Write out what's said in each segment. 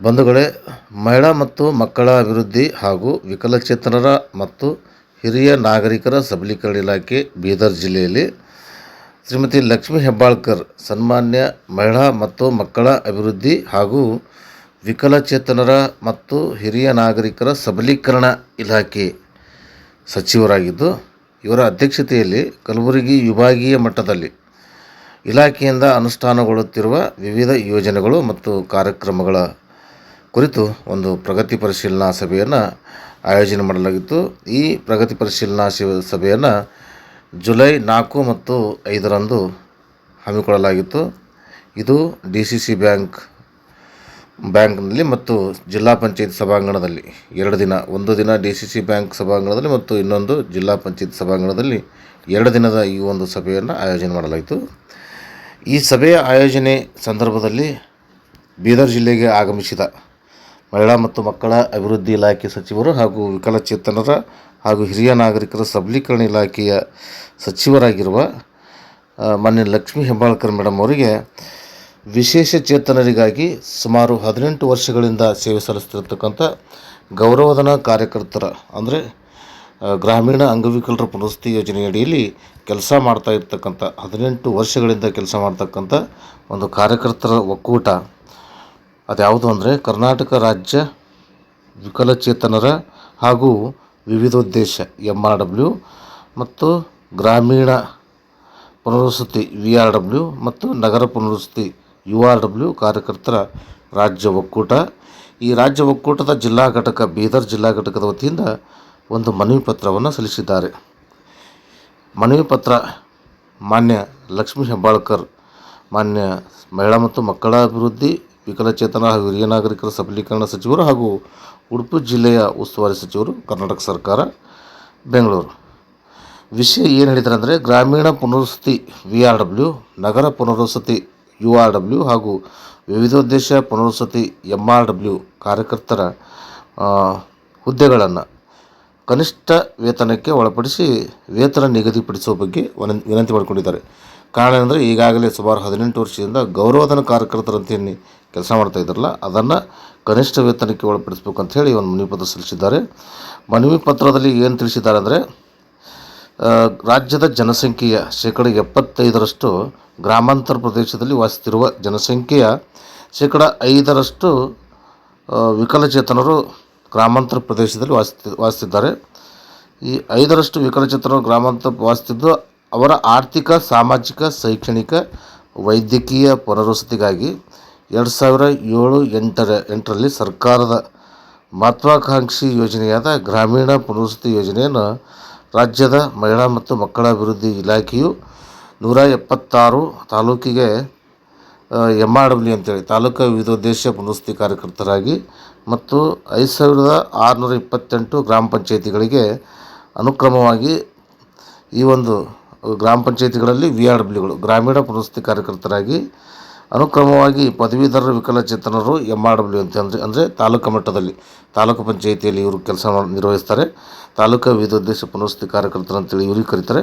ಬಂಧುಗಳೇ, ಮಹಿಳಾ ಮತ್ತು ಮಕ್ಕಳ ಅಭಿವೃದ್ಧಿ ಹಾಗೂ ವಿಕಲಚೇತನರ ಮತ್ತು ಹಿರಿಯ ನಾಗರಿಕರ ಸಬಲೀಕರಣ ಇಲಾಖೆ ಬೀದರ್ ಜಿಲ್ಲೆಯಲ್ಲಿ ಶ್ರೀಮತಿ ಲಕ್ಷ್ಮೀ ಹೆಬ್ಬಾಳ್ಕರ್ ಸನ್ಮಾನ್ಯ ಮಹಿಳಾ ಮತ್ತು ಮಕ್ಕಳ ಅಭಿವೃದ್ಧಿ ಹಾಗೂ ವಿಕಲಚೇತನರ ಮತ್ತು ಹಿರಿಯ ನಾಗರಿಕರ ಸಬಲೀಕರಣ ಇಲಾಖೆ ಸಚಿವರಾಗಿದ್ದು, ಇವರ ಅಧ್ಯಕ್ಷತೆಯಲ್ಲಿ ಕಲಬುರಗಿ ವಿಭಾಗೀಯ ಮಟ್ಟದಲ್ಲಿ ಇಲಾಖೆಯಿಂದ ಅನುಷ್ಠಾನಗೊಳ್ಳುತ್ತಿರುವ ವಿವಿಧ ಯೋಜನೆಗಳು ಮತ್ತು ಕಾರ್ಯಕ್ರಮಗಳ ಕುರಿತು ಒಂದು ಪ್ರಗತಿ ಪರಿಶೀಲನಾ ಸಭೆಯನ್ನು ಆಯೋಜನೆ ಮಾಡಲಾಗಿತ್ತು. ಈ ಪ್ರಗತಿ ಪರಿಶೀಲನಾ ಸಭೆಯನ್ನು ಜುಲೈ ನಾಲ್ಕು ಮತ್ತು ಐದರಂದು ಹಮ್ಮಿಕೊಳ್ಳಲಾಗಿತ್ತು. ಇದು ಡಿ ಸಿ ಸಿ ಬ್ಯಾಂಕ್, ಬ್ಯಾಂಕ್ನಲ್ಲಿ ಮತ್ತು ಜಿಲ್ಲಾ ಪಂಚಾಯತ್ ಸಭಾಂಗಣದಲ್ಲಿ. ಎರಡು ದಿನ, ಒಂದು ದಿನ ಡಿ ಸಿ ಸಿ ಬ್ಯಾಂಕ್ ಸಭಾಂಗಣದಲ್ಲಿ ಮತ್ತು ಇನ್ನೊಂದು ಜಿಲ್ಲಾ ಪಂಚಾಯತ್ ಸಭಾಂಗಣದಲ್ಲಿ ಎರಡು ದಿನದ ಈ ಒಂದು ಸಭೆಯನ್ನು ಆಯೋಜನೆ ಮಾಡಲಾಯಿತು ಈ ಸಭೆಯ ಆಯೋಜನೆ ಸಂದರ್ಭದಲ್ಲಿ ಬೀದರ್ ಜಿಲ್ಲೆಗೆ ಆಗಮಿಸಿದ ಮಹಿಳಾ ಮತ್ತು ಮಕ್ಕಳ ಅಭಿವೃದ್ಧಿ ಇಲಾಖೆ ಸಚಿವರು ಹಾಗೂ ವಿಕಲಚೇತನರ ಹಾಗೂ ಹಿರಿಯ ನಾಗರಿಕರ ಸಬಲೀಕರಣ ಇಲಾಖೆಯ ಸಚಿವರಾಗಿರುವ ಮಾನ್ಯ ಲಕ್ಷ್ಮೀ ಹೆಬ್ಬಾಳ್ಕರ್ ಮೇಡಮ್ ಅವರಿಗೆ ವಿಶೇಷ ಚೇತನರಿಗಾಗಿ ಸುಮಾರು ಹದಿನೆಂಟು ವರ್ಷಗಳಿಂದ ಸೇವೆ ಸಲ್ಲಿಸ್ತಿರ್ತಕ್ಕಂಥ ಗೌರವಧನ ಕಾರ್ಯಕರ್ತರ, ಅಂದರೆ ಗ್ರಾಮೀಣ ಅಂಗವಿಕಲರ ಪುನರ್ವಸತಿ ಯೋಜನೆಯಡಿಯಲ್ಲಿ ಕೆಲಸ ಮಾಡ್ತಾ ಇರ್ತಕ್ಕಂಥ, ಹದಿನೆಂಟು ವರ್ಷಗಳಿಂದ ಕೆಲಸ ಮಾಡ್ತಕ್ಕಂಥ ಒಂದು ಕಾರ್ಯಕರ್ತರ ಒಕ್ಕೂಟ ಅದ್ಯಾವುದು ಅಂದರೆ ಕರ್ನಾಟಕ ರಾಜ್ಯ ವಿಕಲಚೇತನರ ಹಾಗೂ ವಿವಿಧೋದ್ದೇಶ ಎಂ ಆರ್ ಡಬ್ಲ್ಯೂ ಮತ್ತು ಗ್ರಾಮೀಣ ಪುನರ್ವಸತಿ ವಿ ಆರ್ ಡಬ್ಲ್ಯೂ ಮತ್ತು ನಗರ ಪುನರ್ವಸತಿ ಯು ಆರ್ ಡಬ್ಲ್ಯೂ ಕಾರ್ಯಕರ್ತರ ರಾಜ್ಯ ಒಕ್ಕೂಟ. ಈ ರಾಜ್ಯ ಒಕ್ಕೂಟದ ಜಿಲ್ಲಾ ಘಟಕ ಬೀದರ್ ಜಿಲ್ಲಾ ಘಟಕದ ವತಿಯಿಂದ ಒಂದು ಮನವಿ ಪತ್ರವನ್ನು ಸಲ್ಲಿಸಿದ್ದಾರೆ. ಮನವಿ ಪತ್ರ ಮಾನ್ಯ ಲಕ್ಷ್ಮೀ ಹೆಬ್ಬಾಳ್ಕರ್, ಮಾನ್ಯ ಮಹಿಳಾ ಮತ್ತು ಮಕ್ಕಳ ಅಭಿವೃದ್ಧಿ ವಿಕಲಚೇತನ ಹಾಗೂ ಹಿರಿಯ ನಾಗರಿಕರ ಸಬಲೀಕರಣ ಸಚಿವರು ಹಾಗೂ ಉಡುಪಿ ಜಿಲ್ಲೆಯ ಉಸ್ತುವಾರಿ ಸಚಿವರು, ಕರ್ನಾಟಕ ಸರ್ಕಾರ, ಬೆಂಗಳೂರು. ವಿಷಯ ಏನು ಹೇಳಿದ್ದಾರೆ ಅಂದರೆ ಗ್ರಾಮೀಣ ಪುನರ್ವಸತಿ ವಿ ಆರ್ ಡಬ್ಲ್ಯೂ ನಗರ ಪುನರ್ವಸತಿ ಯು ಆರ್ ಡಬ್ಲ್ಯೂ ಹಾಗೂ ವಿವಿಧೋದ್ದೇಶ ಪುನರ್ವಸತಿ ಎಂ ಆರ್ ಡಬ್ಲ್ಯೂ ಕಾರ್ಯಕರ್ತರ ಹುದ್ದೆಗಳನ್ನು ಕನಿಷ್ಠ ವೇತನಕ್ಕೆ ಒಳಪಡಿಸಿ ವೇತನ ನಿಗದಿಪಡಿಸುವ ಬಗ್ಗೆ ವನ- ವಿನಂತಿ ಮಾಡಿಕೊಂಡಿದ್ದಾರೆ. ಕಾರಣ ಏನಂದರೆ ಈಗಾಗಲೇ ಸುಮಾರು ಹದಿನೆಂಟು ವರ್ಷದಿಂದ ಗೌರವಧನ ಕಾರ್ಯಕರ್ತರಂತೆ ಕೆಲಸ ಮಾಡ್ತಾ ಇದ್ದಾರಲ್ಲ, ಅದನ್ನು ಕನಿಷ್ಠ ವೇತನಕ್ಕೆ ಒಳಪಡಿಸಬೇಕು ಅಂತ ಹೇಳಿ ಒಂದು ಮನವಿ ಪತ್ರ ಸಲ್ಲಿಸಿದ್ದಾರೆ. ಮನವಿ ಪತ್ರದಲ್ಲಿ ಏನು ತಿಳಿಸಿದ್ದಾರೆ ಅಂದರೆ ರಾಜ್ಯದ ಜನಸಂಖ್ಯೆಯ ಶೇಕಡ ಎಪ್ಪತ್ತೈದರಷ್ಟು ಗ್ರಾಮಾಂತರ ಪ್ರದೇಶದಲ್ಲಿ ವಾಸಿಸುತ್ತಿರುವ ಜನಸಂಖ್ಯೆಯ ಶೇಕಡ ಐದರಷ್ಟು ವಿಕಲಚೇತನರು ಗ್ರಾಮಾಂತರ ಪ್ರದೇಶದಲ್ಲಿ ವಾಸಿಸ್ತಿ ವಾಸಿಸ್ತಿದ್ದಾರೆ ಈ ಐದರಷ್ಟು ವಿಕಲಚೇತನರು ಗ್ರಾಮಾಂತರ ವಾಸಿಸ್ತಿದ್ದು ಅವರ ಆರ್ಥಿಕ, ಸಾಮಾಜಿಕ, ಶೈಕ್ಷಣಿಕ, ವೈದ್ಯಕೀಯ ಪುನರ್ವಸತಿಗಾಗಿ ಎರಡು ಸಾವಿರ ಏಳು ಎಂಟರ, ಎಂಟರಲ್ಲಿ ಸರ್ಕಾರದ ಮಹತ್ವಾಕಾಂಕ್ಷಿ ಯೋಜನೆಯಾದ ಗ್ರಾಮೀಣ ಪುನರ್ವಸತಿ ಯೋಜನೆಯನ್ನು ರಾಜ್ಯದ ಮಹಿಳಾ ಮತ್ತು ಮಕ್ಕಳ ಅಭಿವೃದ್ಧಿ ಇಲಾಖೆಯು ನೂರ ಎಪ್ಪತ್ತಾರು ತಾಲೂಕಿಗೆ ಎಂ ಆರ್ ಡಬ್ಲ್ಯೂ ಅಂತೇಳಿ, ತಾಲೂಕು ವಿವಿಧೋದ್ದೇಶ ಪುನರ್ವಸತಿ ಕಾರ್ಯಕರ್ತರಾಗಿ ಮತ್ತು ಐದು ಸಾವಿರದ ಆರುನೂರ ಇಪ್ಪತ್ತೆಂಟು ಗ್ರಾಮ ಪಂಚಾಯಿತಿಗಳಿಗೆ ಅನುಕ್ರಮವಾಗಿ ಈ ಒಂದು ಗ್ರಾಮ ಪಂಚಾಯಿತಿಗಳಲ್ಲಿ ವಿ ಆರ್ ಡಬ್ಲ್ಯೂಗಳು ಗ್ರಾಮೀಣ ಪುನರ್ವಸತಿ ಕಾರ್ಯಕರ್ತರಾಗಿ ಅನುಕ್ರಮವಾಗಿ ಪದವೀಧರ ವಿಕಲಚೇತನರು ಎಂ ಆರ್ ಡಬ್ಲ್ಯೂ ಅಂತ ಅಂದರೆ ಅಂದರೆ ತಾಲೂಕು ಮಟ್ಟದಲ್ಲಿ, ತಾಲೂಕು ಪಂಚಾಯಿತಿಯಲ್ಲಿ ಇವರು ಕೆಲಸ ನಿರ್ವಹಿಸ್ತಾರೆ. ತಾಲೂಕು ವಿಧೋದ್ದೇಶ ಪುನರ್ವಸತಿ ಕಾರ್ಯಕರ್ತರು ಅಂತೇಳಿ ಇವ್ರಿಗೆ ಕರೀತಾರೆ.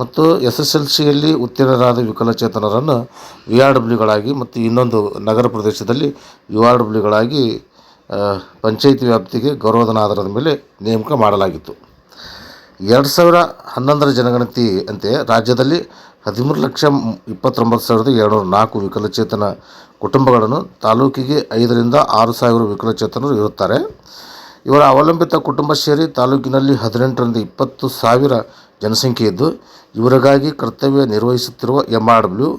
ಮತ್ತು ಎಸ್ ಎಸ್ ಎಲ್ ಸಿಯಲ್ಲಿ ಉತ್ತೀರ್ಣರಾದ ವಿಕಲಚೇತನರನ್ನು ವಿ ಆರ್ ಡಬ್ಲ್ಯೂಗಳಾಗಿ ಮತ್ತು ಇನ್ನೊಂದು ನಗರ ಪ್ರದೇಶದಲ್ಲಿ ಯು ಆರ್ ಡಬ್ಲ್ಯೂಗಳಾಗಿ ಪಂಚಾಯಿತಿ ವ್ಯಾಪ್ತಿಗೆ ಗೌರವಧನ ಆಧಾರದ ಮೇಲೆ ನೇಮಕ ಮಾಡಲಾಗಿತ್ತು. ಎರಡು ಸಾವಿರ ಹನ್ನೊಂದರ ಜನಗಣತಿ ಅಂತೆ ರಾಜ್ಯದಲ್ಲಿ ಹದಿಮೂರು ಲಕ್ಷ ಇಪ್ಪತ್ತೊಂಬತ್ತು ಸಾವಿರದ ಏಳ್ನೂರ ನಾಲ್ಕು ವಿಕಲಚೇತನ ಕುಟುಂಬಗಳನ್ನು ತಾಲೂಕಿಗೆ ಐದರಿಂದ ಆರು ಸಾವಿರ ವಿಕಲಚೇತನರು ಇರುತ್ತಾರೆ. ಇವರ ಅವಲಂಬಿತ ಕುಟುಂಬ ಸೇರಿ ತಾಲೂಕಿನಲ್ಲಿ ಹದಿನೆಂಟರಿಂದ ಇಪ್ಪತ್ತು ಸಾವಿರ ಜನಸಂಖ್ಯೆ ಇದ್ದು, ಇವರಿಗಾಗಿ ಕರ್ತವ್ಯ ನಿರ್ವಹಿಸುತ್ತಿರುವ ಎಂ ಆರ್ ಡಬ್ಲ್ಯೂ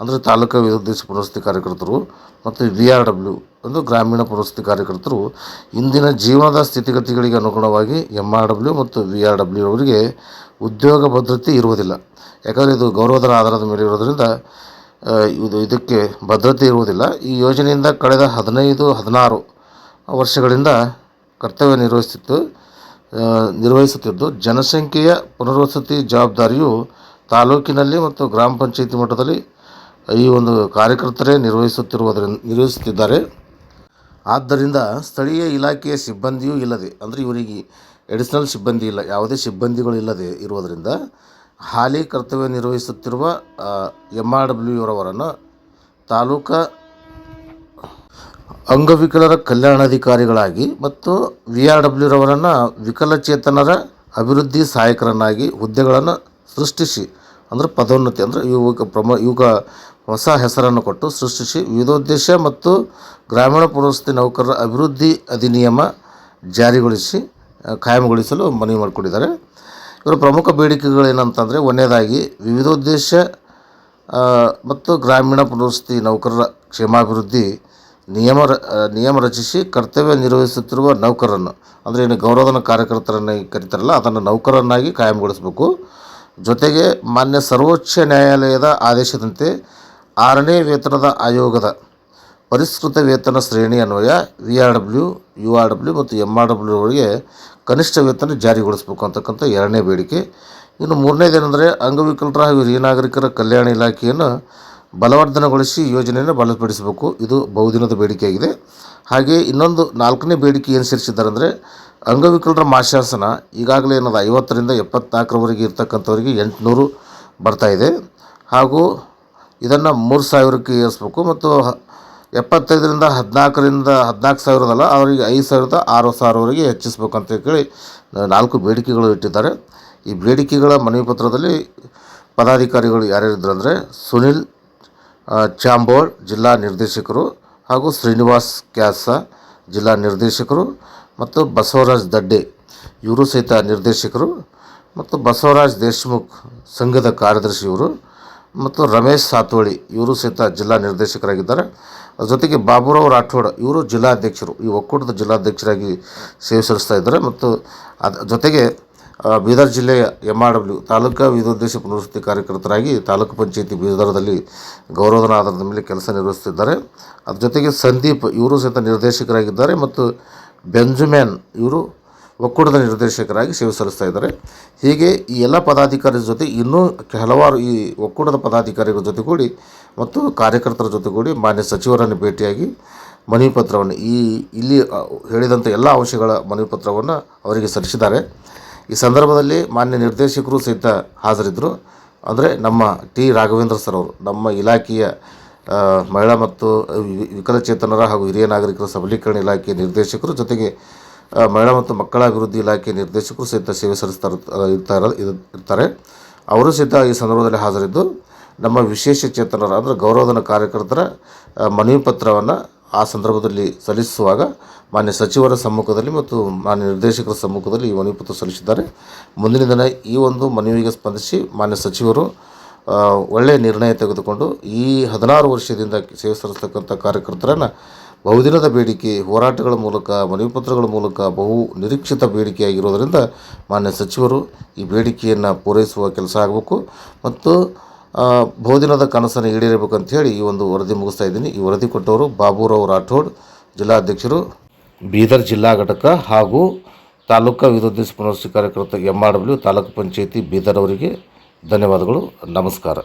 ಅಂದರೆ ತಾಲೂಕು ಅಭಿವೃದ್ಧಿ ಪುರಸ್ತಿ ಕಾರ್ಯಕರ್ತರು ಮತ್ತು ವಿ ಆರ್ ಡಬ್ಲ್ಯೂ ಒಂದು ಗ್ರಾಮೀಣ ಪುರಸ್ತಿ ಕಾರ್ಯಕರ್ತರು ಇಂದಿನ ಜೀವನದ ಸ್ಥಿತಿಗತಿಗಳಿಗೆ ಅನುಗುಣವಾಗಿ ಎಂ ಆರ್ ಡಬ್ಲ್ಯೂ ಮತ್ತು ವಿ ಆರ್ ಡಬ್ಲ್ಯೂ ಅವರಿಗೆ ಉದ್ಯೋಗ ಭದ್ರತೆ ಇರುವುದಿಲ್ಲ. ಯಾಕಂದರೆ ಇದು ಗೌರವಧನ ಆಧಾರದ ಮೇಲೆ ಇರೋದರಿಂದ ಇದು ಇದಕ್ಕೆ ಭದ್ರತೆ ಇರುವುದಿಲ್ಲ. ಈ ಯೋಜನೆಯಿಂದ ಕಳೆದ ಹದಿನೈದು, ಹದಿನಾರು ವರ್ಷಗಳಿಂದ ಕರ್ತವ್ಯ ನಿರ್ವಹಿಸುತ್ತಿತ್ತು ನಿರ್ವಹಿಸುತ್ತಿದ್ದು. ಜನಸಂಖ್ಯೆಯ ಪುನರ್ವಸತಿ ಜವಾಬ್ದಾರಿಯು ತಾಲೂಕಿನಲ್ಲಿ ಮತ್ತು ಗ್ರಾಮ ಪಂಚಾಯಿತಿ ಮಟ್ಟದಲ್ಲಿ ಈ ಒಂದು ಕಾರ್ಯಕರ್ತರೇ ನಿರ್ವಹಿಸುತ್ತಿರುವುದರಿಂದ ನಿರ್ವಹಿಸುತ್ತಿದ್ದಾರೆ. ಆದ್ದರಿಂದ ಸ್ಥಳೀಯ ಇಲಾಖೆಯ ಸಿಬ್ಬಂದಿಯೂ ಇಲ್ಲದೆ, ಅಂದರೆ ಇವರಿಗೆ ಎಡಿಷ್ನಲ್ ಸಿಬ್ಬಂದಿ ಇಲ್ಲ, ಯಾವುದೇ ಸಿಬ್ಬಂದಿಗಳು ಇಲ್ಲದೆ ಇರುವುದರಿಂದ ಹಾಲಿ ಕರ್ತವ್ಯ ನಿರ್ವಹಿಸುತ್ತಿರುವ ಎಂ ಆರ್ ಡಬ್ಲ್ಯೂ ಅವರನ್ನು ತಾಲೂಕಾ ಅಂಗವಿಕಲರ ಕಲ್ಯಾಣಾಧಿಕಾರಿಗಳಾಗಿ ಮತ್ತು ವಿ ಆರ್ ಡಬ್ಲ್ಯೂರವರನ್ನು ವಿಕಲಚೇತನರ ಅಭಿವೃದ್ಧಿ ಸಹಾಯಕರನ್ನಾಗಿ ಹುದ್ದೆಗಳನ್ನು ಸೃಷ್ಟಿಸಿ, ಅಂದರೆ ಪದೋನ್ನತಿ, ಅಂದರೆ ಯುವಕ ಪ್ರಮ ಇವಾಗ ಹೊಸ ಹೆಸರನ್ನು ಕೊಟ್ಟು ಸೃಷ್ಟಿಸಿ ವಿವಿಧೋದ್ದೇಶ ಮತ್ತು ಗ್ರಾಮೀಣ ಪುನರ್ವಸತಿ ನೌಕರರ ಅಭಿವೃದ್ಧಿ ಅಧಿನಿಯಮ ಜಾರಿಗೊಳಿಸಿ ಕಾಯಂಗೊಳಿಸಲು ಮನವಿ ಮಾಡಿಕೊಂಡಿದ್ದಾರೆ ಇವರ ಪ್ರಮುಖ ಬೇಡಿಕೆಗಳೇನಂತಂದರೆ ಒಂದನೇದಾಗಿ ವಿವಿಧೋದ್ದೇಶ ಮತ್ತು ಗ್ರಾಮೀಣ ಪುನರ್ವಸತಿ ನೌಕರರ ಕ್ಷೇಮಾಭಿವೃದ್ಧಿ ನಿಯಮ ನಿಯಮ ರಚಿಸಿ ಕರ್ತವ್ಯ ನಿರ್ವಹಿಸುತ್ತಿರುವ ನೌಕರರನ್ನು, ಅಂದರೆ ಏನು ಗೌರವಧನ ಕಾರ್ಯಕರ್ತರನ್ನಾಗಿ ಕರೀತಾರಲ್ಲ, ಅದನ್ನು ನೌಕರನ್ನಾಗಿ ಕಾಯಂಗೊಳಿಸಬೇಕು ಜೊತೆಗೆ ಮಾನ್ಯ ಸರ್ವೋಚ್ಚ ನ್ಯಾಯಾಲಯದ ಆದೇಶದಂತೆ ಆರನೇ ವೇತನದ ಆಯೋಗದ ಪರಿಷ್ಕೃತ ವೇತನ ಶ್ರೇಣಿ ಅನ್ವಯ V R W, U R W ಮತ್ತು ಎಂ ಆರ್ ಡಬ್ಲ್ಯೂ ಅವರಿಗೆ ಕನಿಷ್ಠ ವೇತನ ಜಾರಿಗೊಳಿಸಬೇಕು ಅಂತಕ್ಕಂಥ ಎರಡನೇ ಬೇಡಿಕೆ. ಇನ್ನು ಮೂರನೇದೇನೆಂದರೆ ಅಂಗವಿಕಲರ ಹಾಗೂ ಹಿರಿಯ ನಾಗರಿಕರ ಕಲ್ಯಾಣ ಇಲಾಖೆಯನ್ನು ಬಲವರ್ಧನೆಗೊಳಿಸಿ ಯೋಜನೆಯನ್ನು ಬಲಪಡಿಸಬೇಕು. ಇದು ಬಹುದಿನದ ಬೇಡಿಕೆಯಾಗಿದೆ. ಹಾಗೆ ಇನ್ನೊಂದು ನಾಲ್ಕನೇ ಬೇಡಿಕೆ ಏನು ಸೇರಿಸಿದ್ದಾರೆ ಅಂದರೆ ಅಂಗವಿಕಲರ ಮಾಶಾಸನ ಈಗಾಗಲೇ ಏನದು ಐವತ್ತರಿಂದ ಎಪ್ಪತ್ನಾಲ್ಕರವರೆಗೆ ಇರ್ತಕ್ಕಂಥವರಿಗೆ ಎಂಟುನೂರು ಬರ್ತಾಯಿದೆ ಹಾಗೂ ಇದನ್ನು ಮೂರು ಸಾವಿರಕ್ಕೆ ಏರಿಸ್ಬೇಕು ಮತ್ತು ಹ- ಎಪ್ಪತ್ತೈದರಿಂದ ಹದಿನಾಲ್ಕರಿಂದ ಹದಿನಾಲ್ಕು ಸಾವಿರದಲ್ಲ, ಅವರಿಗೆ ಐದು ಸಾವಿರದ ಆರು ಸಾವಿರವರೆಗೆ ಹೆಚ್ಚಿಸ್ಬೇಕು ಅಂತ ಹೇಳಿ ನಾಲ್ಕು ಬೇಡಿಕೆಗಳು ಇಟ್ಟಿದ್ದಾರೆ. ಈ ಬೇಡಿಕೆಗಳ ಮನವಿ ಪತ್ರದಲ್ಲಿ ಪದಾಧಿಕಾರಿಗಳು ಯಾರ್ಯಾರಿದ್ರು ಅಂದರೆ ಸುನಿಲ್ ಚಾಂಬೋಳ್ ಜಿಲ್ಲಾ ನಿರ್ದೇಶಕರು ಹಾಗೂ ಶ್ರೀನಿವಾಸ್ ಕ್ಯಾಸ ಜಿಲ್ಲಾ ನಿರ್ದೇಶಕರು ಮತ್ತು ಬಸವರಾಜ್ ದಡ್ಡೆ ಇವರು ಸಹಿತ ನಿರ್ದೇಶಕರು ಮತ್ತು ಬಸವರಾಜ್ ದೇಶ್ಮುಖ್ ಸಂಘದ ಕಾರ್ಯದರ್ಶಿ ಇವರು ಮತ್ತು ರಮೇಶ್ ಸಾತೋಳಿ, ಇವರು ಸಹಿತ ಜಿಲ್ಲಾ ನಿರ್ದೇಶಕರಾಗಿದ್ದಾರೆ. ಜೊತೆಗೆ ಬಾಬುರಾವ್ ರಾಠೋಡ್, ಇವರು ಜಿಲ್ಲಾಧ್ಯಕ್ಷರು. ಈ ಒಕ್ಕೂಟದ ಜಿಲ್ಲಾಧ್ಯಕ್ಷರಾಗಿ ಸೇವೆ ಸಲ್ಲಿಸ್ತಾ ಇದ್ದಾರೆ ಮತ್ತು ಅದ ಜೊತೆಗೆ ಬೀದರ್ ಜಿಲ್ಲೆಯ ಎಂ ಆರ್ ಡಬ್ಲ್ಯೂ ತಾಲೂಕಾ ವಿಧೋದ್ದೇಶ ಪುನರ್ವಸತಿ ಕಾರ್ಯಕರ್ತರಾಗಿ ತಾಲೂಕು ಪಂಚಾಯಿತಿ ಬೀದರದಲ್ಲಿ ಗೌರವಧನ ಆಧಾರದ ಮೇಲೆ ಕೆಲಸ ನಿರ್ವಹಿಸುತ್ತಿದ್ದಾರೆ. ಅದ್ರ ಜೊತೆಗೆ ಸಂದೀಪ್, ಇವರು ಸಹಿತ ನಿರ್ದೇಶಕರಾಗಿದ್ದಾರೆ ಮತ್ತು ಬೆಂಜುಮ್ಯಾನ್ ಇವರು ಒಕ್ಕೂಟದ ನಿರ್ದೇಶಕರಾಗಿ ಸೇವೆ ಸಲ್ಲಿಸ್ತಾ ಇದ್ದಾರೆ. ಹೀಗೆ ಈ ಎಲ್ಲ ಪದಾಧಿಕಾರಿಗಳ ಜೊತೆ ಇನ್ನೂ ಹಲವಾರು ಈ ಒಕ್ಕೂಟದ ಪದಾಧಿಕಾರಿಗಳ ಜೊತೆಗೂಡಿ ಮತ್ತು ಕಾರ್ಯಕರ್ತರ ಜೊತೆಗೂಡಿ ಮಾನ್ಯ ಸಚಿವರನ್ನು ಭೇಟಿಯಾಗಿ ಮನವಿ ಪತ್ರವನ್ನು ಈ ಇಲ್ಲಿ ಹೇಳಿದಂಥ ಎಲ್ಲ ಅಂಶಗಳ ಮನವಿ ಪತ್ರವನ್ನು ಅವರಿಗೆ ಸಲ್ಲಿಸಿದ್ದಾರೆ. ಈ ಸಂದರ್ಭದಲ್ಲಿ ಮಾನ್ಯ ನಿರ್ದೇಶಕರು ಸಹಿತ ಹಾಜರಿದ್ದರು. ಅಂದರೆ ನಮ್ಮ ಟಿ ರಾಘವೇಂದ್ರ ಸರ್ ಅವರು, ನಮ್ಮ ಇಲಾಖೆಯ ಮಹಿಳಾ ಮತ್ತು ವಿಕಲಚೇತನರ ಹಾಗೂ ಹಿರಿಯ ನಾಗರಿಕರ ಸಬಲೀಕರಣ ಇಲಾಖೆಯ ನಿರ್ದೇಶಕರು ಜೊತೆಗೆ ಮಹಿಳಾ ಮತ್ತು ಮಕ್ಕಳ ಅಭಿವೃದ್ಧಿ ಇಲಾಖೆ ನಿರ್ದೇಶಕರು ಸಹಿತ ಸೇವೆ ಸಲ್ಲಿಸ್ತಾ ಇರ್ತಾರ ಇರ್ತಾರೆ. ಅವರು ಸಹಿತ ಈ ಸಂದರ್ಭದಲ್ಲಿ ಹಾಜರಿದ್ದು ನಮ್ಮ ವಿಶೇಷ ಚೇತನರ ಅಂದರೆ ಗೌರವಧನ ಕಾರ್ಯಕರ್ತರ ಮನವಿ ಪತ್ರವನ್ನು ಆ ಸಂದರ್ಭದಲ್ಲಿ ಸಲ್ಲಿಸುವಾಗ ಮಾನ್ಯ ಸಚಿವರ ಸಮ್ಮುಖದಲ್ಲಿ ಮತ್ತು ಮಾನ್ಯ ನಿರ್ದೇಶಕರ ಸಮ್ಮುಖದಲ್ಲಿ ಈ ಮನವಿ ಪತ್ರ ಸಲ್ಲಿಸಿದ್ದಾರೆ. ಮುಂದಿನ ದಿನ ಈ ಒಂದು ಮನವಿಗೆ ಸ್ಪಂದಿಸಿ ಮಾನ್ಯ ಸಚಿವರು ಒಳ್ಳೆಯ ನಿರ್ಣಯ ತೆಗೆದುಕೊಂಡು ಈ ಹದಿನಾರು ವರ್ಷದಿಂದ ಸೇವೆ ಸಲ್ಲಿಸ್ತಕ್ಕಂಥ ಕಾರ್ಯಕರ್ತರನ್ನು ಬಹುದಿನದ ಬೇಡಿಕೆ ಹೋರಾಟಗಳ ಮೂಲಕ ಮನವಿ ಪತ್ರಗಳ ಮೂಲಕ ಬಹು ನಿರೀಕ್ಷಿತ ಬೇಡಿಕೆಯಾಗಿರೋದರಿಂದ ಮಾನ್ಯ ಸಚಿವರು ಈ ಬೇಡಿಕೆಯನ್ನು ಪೂರೈಸುವ ಕೆಲಸ ಆಗಬೇಕು ಮತ್ತು ಬಹುದಿನದ ಕನಸನ್ನು ಈಡೇರಬೇಕು ಹೇಳಿ ಈ ಒಂದು ವರದಿ ಮುಗಿಸ್ತಾ ಇದ್ದೀನಿ. ಈ ವರದಿ ಕೊಟ್ಟವರು ಬಾಬುರಾವ್ ರಾಠೋಡ್, ಜಿಲ್ಲಾಧ್ಯಕ್ಷರು. ಬೀದರ್ ಜಿಲ್ಲಾ ಘಟಕ ಹಾಗೂ ತಾಲೂಕಾ ವಿರೋಧಿ ಪುನರ್ವಸತಿ ಕಾರ್ಯಕರ್ತ M R W taluk panchayat Bidar ಅವರಿಗೆ ಧನ್ಯವಾದಗಳು. ನಮಸ್ಕಾರ.